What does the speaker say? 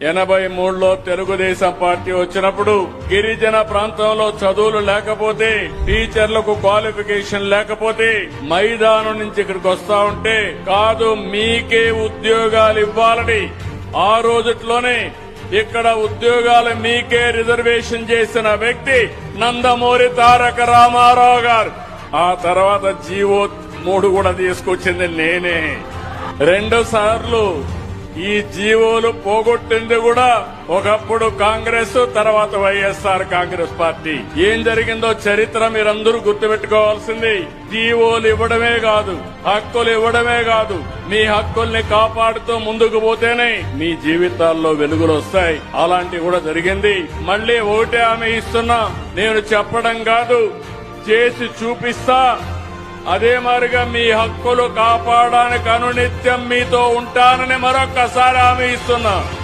ఎనభై మూడులో తెలుగుదేశం పార్టీ వచ్చినప్పుడు గిరిజన ప్రాంతంలో చదువులు లేకపోతే టీచర్లకు క్వాలిఫికేషన్ లేకపోతే మైదానం నుంచి ఇక్కడికి వస్తా ఉంటే కాదు మీకే ఉద్యోగాలు ఇవ్వాలని ఆ రోజుట్లోనే ఇక్కడ ఉద్యోగాలు మీకే రిజర్వేషన్ చేసిన వ్యక్తి నందమూరి తారక రామారావు గారు. ఆ తర్వాత జీవో మూడు కూడా తీసుకొచ్చింది నేనే. రెండు సార్లు ఈ జీవోలు పోగొట్టింది కూడా ఒకప్పుడు కాంగ్రెస్ తర్వాత వైఎస్ఆర్ కాంగ్రెస్ పార్టీ. ఏం జరిగిందో చరిత్ర మీరందరూ గుర్తుపెట్టుకోవాల్సింది. జీవోలు ఇవ్వడమే కాదు హక్కులు ఇవ్వడమే కాదు. మీ హక్కుల్ని కాపాడుతూ ముందుకు పోతేనే మీ జీవితాల్లో వెలుగులు వస్తాయి. అలాంటివి కూడా జరిగింది. మళ్ళీ ఒకటే ఆమె ఇస్తున్నా. నేను చెప్పడం కాదు చేసి చూపిస్తా. అదే మరిగా మీ హక్కులు కాపాడడానికి అనునిత్యం మీతో ఉంటానని మరొక్కసారి హామీ ఇస్తున్నాను